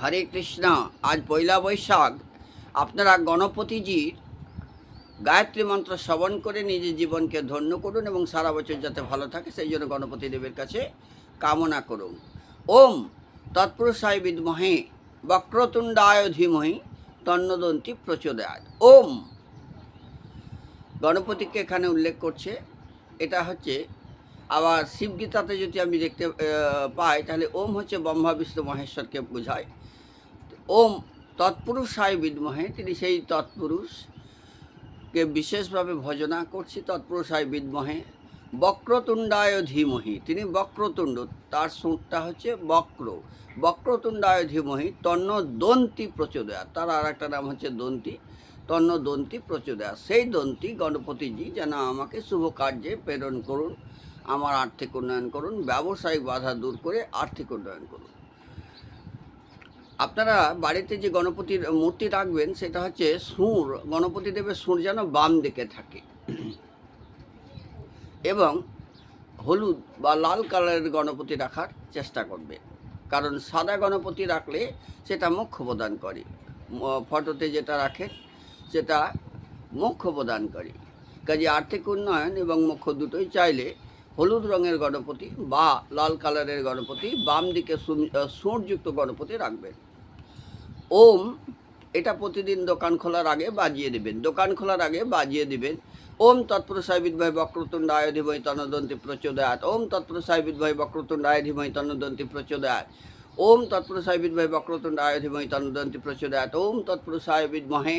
হরে কৃষ্ণ, আজ পয়লা বৈশাখ। আপনারা গণপতিজির গায়ত্রী মন্ত্র শ্রবণ করে নিজের জীবনকে ধন্য করুন এবং সারা বছর যাতে ভালো থাকে, সেই জন্য গণপতি দেবের কাছে কামনা করুন। ওম তৎপুরুষায় বিদ্মহে বক্রতুণ্ডায় ধীমহি তন্নদন্তি প্রচোদয়াত। ওম গণপতিকে এখানে উল্লেখ করছে, এটা হচ্ছে আবার শিবগীতাতে যদি আমি দেখতে পাই, তাহলে ওম হচ্ছে ব্রহ্মা, বিষ্ণু, মহেশ্বরকে বোঝায়। ওম তৎপুরুষ তৎপুরুষায় বিদ্মহে, তিনি সেই তৎপুরুষকে বিশেষভাবে ভজনা করছি তৎপুরুষ তৎপুরুষায় বিদ্মহে। বক্রতুণ্ডায় ধীমহি, তিনি বক্রতুণ্ড, তার সুরটা হচ্ছে বক্র। বক্রতুণ্ডায় ধীমহি তন্ন দন্তি প্রচোদয়া, তার আর একটা নাম হচ্ছে দন্তি তন্ন দন্তি প্রচোদয়া। সেই দন্তি গণপতিজি যেন আমাকে শুভ কার্যে প্রেরণ করুন। আমার আর্থিক উন্নয়ন করুন, ব্যবসায়িক বাধা দূর করে আর্থিক উন্নয়ন করুন। আপনারা বাড়িতে যে গণপতির মূর্তি রাখবেন, সেটা হচ্ছে সুর। গণপতি দেবের সুর যেন বাম দিকে থাকে। এবং হলুদ বা লাল কালারের গণপতি রাখার চেষ্টা করবে। কারণ সাদা গণপতি রাখলে সেটা মুখ্য প্রদান করে। ফটোতে যেটা রাখেন সেটা মুখ্য প্রদান করে। কাজে আর্থিক উন্নয়ন এবং মুখ্য দুটোই চাইলে হলুদ রঙের গণপতি বা লাল কালারের গণপতি বাম দিকে আহ, গণপতি রাখবেন। ওম এটা প্রতিদিন দোকান খোলার আগে বাজিয়ে দেবেন। দোকান খোলার আগে বাজিয়ে দেবেন। ওম তৎপুরুষায় বিদ্ময় বক্রতুণ্ডায় ধীমহি তন্নদন্তি প্রচোদয়াত। ওম তৎপুরুষায় বিদ্ময় বক্রতুণ্ডায় ধীমহি তন্নদন্তি প্রচোদয়াত। ওম তৎপুরুষায় বিদ্ময় বক্রতুণ্ডায় ধীমহি তন্নদন্তি প্রচোদয়াত। ওম তৎপুরুষায় বিদ্মহে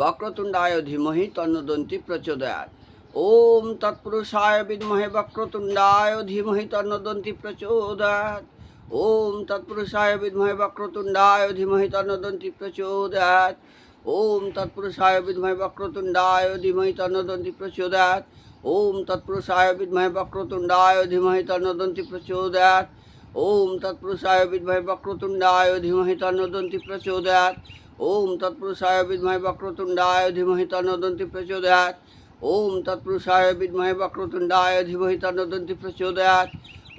বক্রতুণ্ডায় ধীমহি তন্নদন্তি প্রচোদয়াত। ओम तत्पुरुषाय विद्महे वक्रतुंडाय धीमहि तन्नदंती प्रचोदयात्। ओम तत्पुरुषाय विद्महे वक्रतुंडाय धीमहि तन्नदंती प्रचोदयात्। ओम तत्पुरुषाय विद्महे वक्रतुंडाय धीमहि तन्नदंती प्रचोदयात्। ओम तत्पुरुषाय विद्महे वक्रतुंडाय धीमहि तन्नदंती प्रचोदयात्। ओम तत्पुरुषाय विद्महे वक्रतुंडाय धीमहि तन्नदंती प्रचोदयात्। ओम तत्पुरुषाय विद्महे वक्रतुंडाय धीमहि तन्नदंती प्रचोदयात्। ওম তৎপুরুষায় বিদ্মহে বক্রতুণ্ডায় ধীমহি তন্নদন্তি প্রচোদয়াত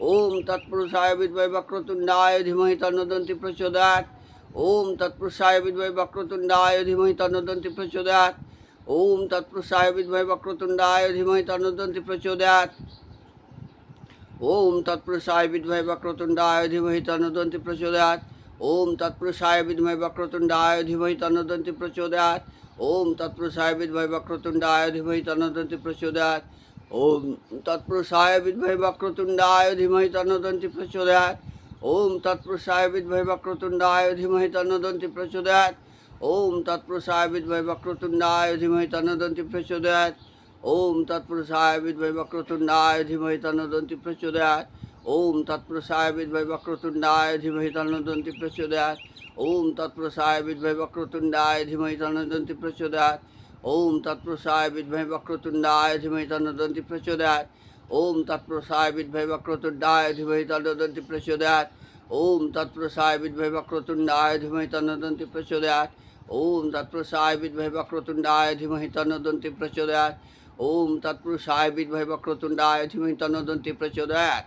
ওম তৎপুরুষায় বিদ্মহে বক্রতুণ্ডায় ধীমহি তন্নদন্তি প্রচোদয়াত ওম তৎপুরুষায় বিদ্মহে বক্রতুণ্ডায় ধীমহি তন্নদন্তি প্রচোদয়াত ওম তৎপুরুষায় বিদ্মহে বক্রতুণ্ডায় ধীমহি তন্নদন্তি প্রচোদয়াত ওম তৎপুরুষায় বিদ্মহে বক্রতুণ্ডায় ধীমহি তন্নদন্তি প্রচোদয়াত ओम तत्पुरुषाय विद्महे वक्रतुंडाय धीमहि तन्नोदंति प्रचोदयात्। ओम तत्पुरुषाय विद्महे वक्रतुंडाय धीमहि तन्नोदंति प्रचोदयात्। ओम तत्पुरुषाय विद्महे वक्रतुंडाय धीमहि तन्नोदंति प्रचोदयात्। ओम तत्पुरुषाय विद्महे वक्रतुंडाय धीमहि तन्नोदंति प्रचोदयात्। ओम तत्पुरुषाय विद्महे वक्रतुंडाय धीमहि तन्नोदंति प्रचोदयात्। ओम तत्पुरुषाय विद्महे वक्रतुंडाय धीमहि तन्नोदंति प्रचोदयात्। ओम तत्प्रसाय विद्भय वक्रतुंडाय धीमहि तन्नोदंति प्रचोदयात्। ओम तत्प्रसाय विद्भय वक्रतुंडाय धीमहि तन्नोदंति प्रचोदयात्। ओम तत्प्रसाय विद्भय वक्रतुंडाय धीमहि तन्नोदंति प्रचोदयात्। ओम तत्प्रसाय विद्भय वक्रतुंडाय धीमहि तन्नोदंति प्रचोदयात्। ओम तत्प्रसाय विद्भय वक्रतुंडाय धीमहि तन्नोदंति प्रचोदयात्। ओम तत्प्रसाय विद्भय वक्रतुंडाय धीमहि तन्नोदंति प्रचोदयात्। ওম তৎপুরুষায় বিদ্মহে বক্রতুণ্ডায় ধীমহি তন্নদন্তি প্রচোদয়াত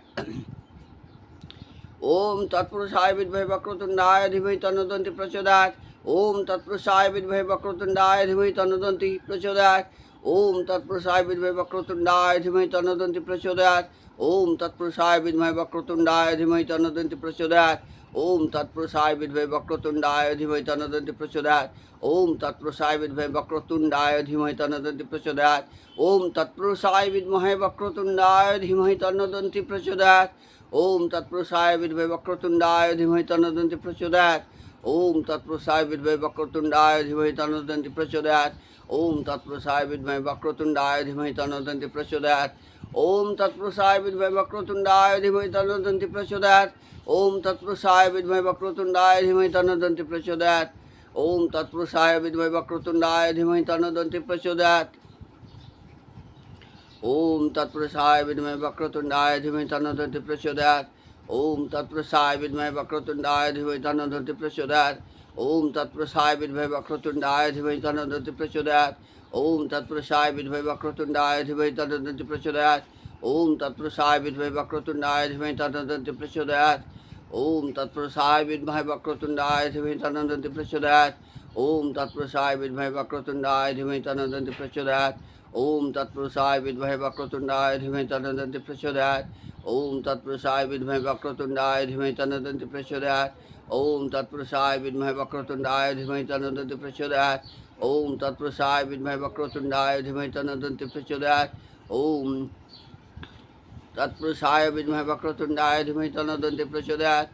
ওম তৎপুরুষায় বিদ্মহে বক্রতুণ্ডায় ধীমহি তন্নদন্তি প্রচোদয়াত ওম তৎপুরুষায় বিদ্মহে বক্রতুণ্ডায় ধীমহি তন্নদন্তি প্রচোদয়াত ওম তৎপুরুষায় বিদ্মহে বক্রতুণ্ডায় ধীমহি তন্নদন্তি প্রচোদয়াত ओम तत्पुरुषाय विद्महे वक्रतुंडाय धीमहि तन्नदंति प्रचोदयात्। ओम तत्पुरुषाय विद्महे वक्रतुंडाय धीमहि तन्नदंति प्रचोदयात्। ओम तत्पुरुषाय विद्महे वक्रतुंडाय धीमहि तन्नदंति प्रचोदयात्। ओम तत्पुरुषाय विद्महे वक्रतुंडाय धीमहि तन्नदंति प्रचोदयात्। ओम तत्पुरुषाय विद्महे वक्रतुंडाय धीमहि तन्नदंति प्रचोदयात्। ओम तत्पुरुषाय विद्महे वक्रतुंडाय धीमहि तन्नदंति प्रचोदयात्। ओम तत्पुरुषाय विद्महे वक्रतुंडाय धीमहि तन्नदंति प्रचोदयात्। ओम तत्पुरुषाय विद्मय वक्रतुंडाय धीमहि तन्नोदंति प्रचोदयात्। ओम तत्पुरुषाय विद्मय वक्रतुंडाय धीमहि तन्नोदंति प्रचोदयात्। ओम तत्पुरुषाय विद्मय वक्रतुंडाय धीमहि तन्नोदंति प्रचोदयात्। ओम तत्पुरुषाय विद्मय वक्रतुंडाय धीमहि तन्नोदंति प्रचोदयात्। ओम तत्पुरुषाय विद्मय वक्रतुंडाय धीमहि तन्नोदंति प्रचोदयात्। ओम तत्पुरुषाय विद्मय वक्रतुंडाय धीमहि तन्न दन्ति प्रचोदयात् ओम तत्पुरुषाय विद्वय वक्रतुंडाय धीमहि तन्न तन्नोदंति प्रचोदयात्। ओम तत्प्रसाय विधव वक्रतुंडाय धीमहि तदंत प्रचोदयात। ओम तत्प्रसाय विधव वक्रतुंडाय धीमहि तदंत प्रचोदयात। ओम तत्प्रसाय विधव वक्रतुंडाय धीमहि तदंत प्रचोदयात। ओम तत्प्रसाय विधव वक्रतुंडाय धीमहि तदंत प्रचोदयात। ओम तत्प्रसाय विधव वक्रतुंडाय धीमहि तदंत प्रचोदयात। ओम तत्प्रसाय विधव वक्रतुंडाय धीमहि तदंत प्रचोदयात। ओम तत्प्रसाय विधव वक्रतुंडाय धीमहि तदंत प्रचोदयात। ওম তৎপুরুষায় বিদ্মহে বক্রতুণ্ডায় ধীমহি তন্নদন্তি প্রচোদয়াৎ ওম তৎপুরুষায় বিদ্মহে বক্রতুণ্ডায় ধীমহি তন্নদন্তি প্রচোদয়াৎ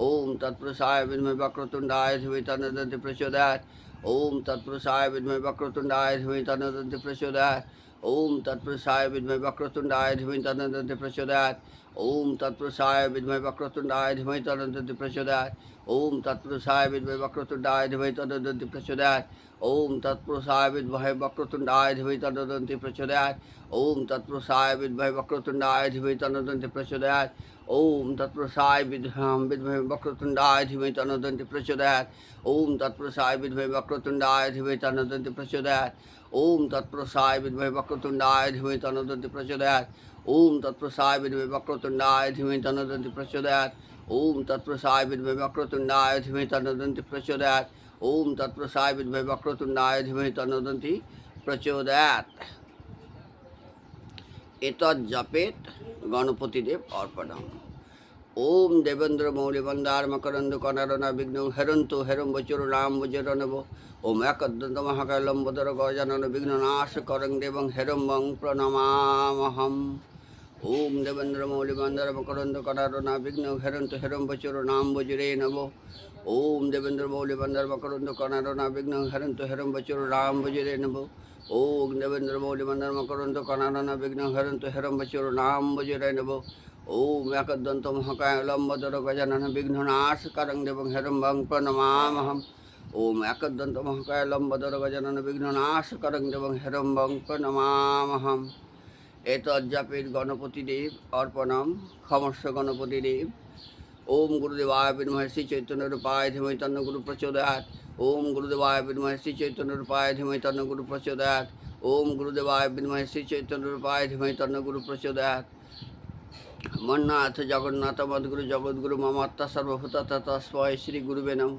ওম তৎপুরুষায় বিদ্মহে বক্রতুণ্ডায় ধীমহি তন্নদন্তি প্রচোদয়াৎ ওম তৎপুরুষায় বিদ্মহে বক্রতুণ্ডায় ধীমহি তন্নদন্তি প্রচোদয়াৎ ওম তৎপুরুষায় বিদ্মহে বক্রতুণ্ডায় ধীমহি তন্নদন্তি প্রচোদয়াৎ ওম তৎপুরুষায় বিদ্মহে বক্রতুণ্ডায় ধীমহি তন্নদন্তি প্রচোদয়াৎ ওম তৎপুরুষায় বিদ্মহে বক্রতুণ্ডায় ধীমহি তন্নদন্তি প্রচোদয়াৎ ओम तत्पुरुषाय विद्महे वक्रतुंडाय धीमहि तन्नोदन्ति प्रचोदयात। ओम तत्पुरुषाय विद्महे वक्रतुंडाय धीमहि तन्नोदन्ति प्रचोदयात। ओम तत्पुरुषाय विद्याम विद्महे वक्रतुंडाय धीमहि तन्नोदन्ति प्रचोदयात। ओम तत्पुरुषाय विद्महे वक्रतुंडाय धीमहि तन्नोदन्ति प्रचोदयात। ओम तत्पुरुषाय विद्महे वक्रतुंडाय धीमहि तन्नोदन्ति प्रचोदयात। ओम तत्पुरुषाय विद्महे वक्रतुंडाय धीमहि तन्नोदन्ति प्रचोदयात। ओम तत्पुरुषाय विद्महे वक्रतुंडाय धीमहि तन्नोदन्ति प्रचोदयात। ওম তৎপুরুষায় বিদ্মহে বক্রতুণ্ডায় ধীমহি তন্নদন্তি প্রচোদয়াৎ এতজ্জপেত গণপতিদেব অর্পণম ওম দেবেন্দ্র মৌলিবন্দার মকরন্দ কনারণা বিঘ্ন হেরন্ত হেরম্ব চুরুরাম বুজরণব ওম একদন্ত মহাকায় লম্বোদর গজানন বিঘ্ন নাশ করং দেবং হেরম্বং প্রণমামহম ওম দেবেন্দ্র মৌলিবন্দার মকরন্দ কনারণা বিঘ্ন হেরন্ত হেরম্ব চুরুনাম বুজরে নব ওম দেবেন্দ্র মৌলিবন্দার মকরন্দ কনারণা বিঘ্ন হেরন্ত হেরম্ব চুরুরাম বুজরে নব ওম দেবেন্দ্র মৌলিবন্দার মকরন্দ কনারণা বিঘ্ন হেরন্ত হেরম্ব চুরুনাম বুজরে নব ওম একদন্ত মহাকায় লম্বদর গজানন বিঘ্ননাশ করং দেবং হেরম্বং প্রণমামহম। ওম একদন্ত মহাকায় লম্বদর গজানন বিঘ্ননাশ করং দেবং হেরম্বং প্রণমামহম। এতজ্জাপের গণপতিদেব অর্পণম, ক্ষমস্ব গণপতিদেব। ওম গুরুদেবায় বিদ্মহে শ্রী চৈতন্য রূপায় তন্ন গুরু প্রচোদয়াৎ। ওম গুরুদেবায় বিদ্মহে শ্রী চৈতন্য রূপায় তন্ন গুরু প্রচোদয়াৎ। ওম গুরুদেবায় বিদ্মহে শ্রী চৈতন্য রূপায় তন্ন গুরু প্রচোদয়াৎ। মন্নাথ জগন্নাথ মদগুরু জগৎগুরু মমাত্মা সর্বভূত তস্ময় শ্রী গুরুবে নম।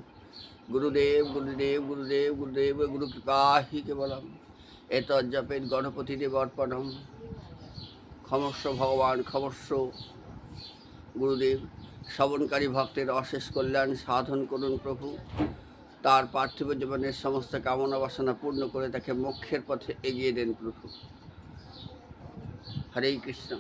গুরুদেব গুরুদেব গুরুদেব গুরুদেব, গুরু কৃপা হি কেবলম। এতজ্জপের গণপতিদেব অর্পণম। ক্ষমস্ব ভগবান ক্ষমস্ব গুরুদেব। শ্রবণকারী ভক্তের অশেষ কল্যাণ সাধন করুন প্রভু। তার পার্থিব জীবনের সমস্ত কামনা বাসনা পূর্ণ করে তাকে মোক্ষের পথে এগিয়ে দেন প্রভু। হরে কৃষ্ণ।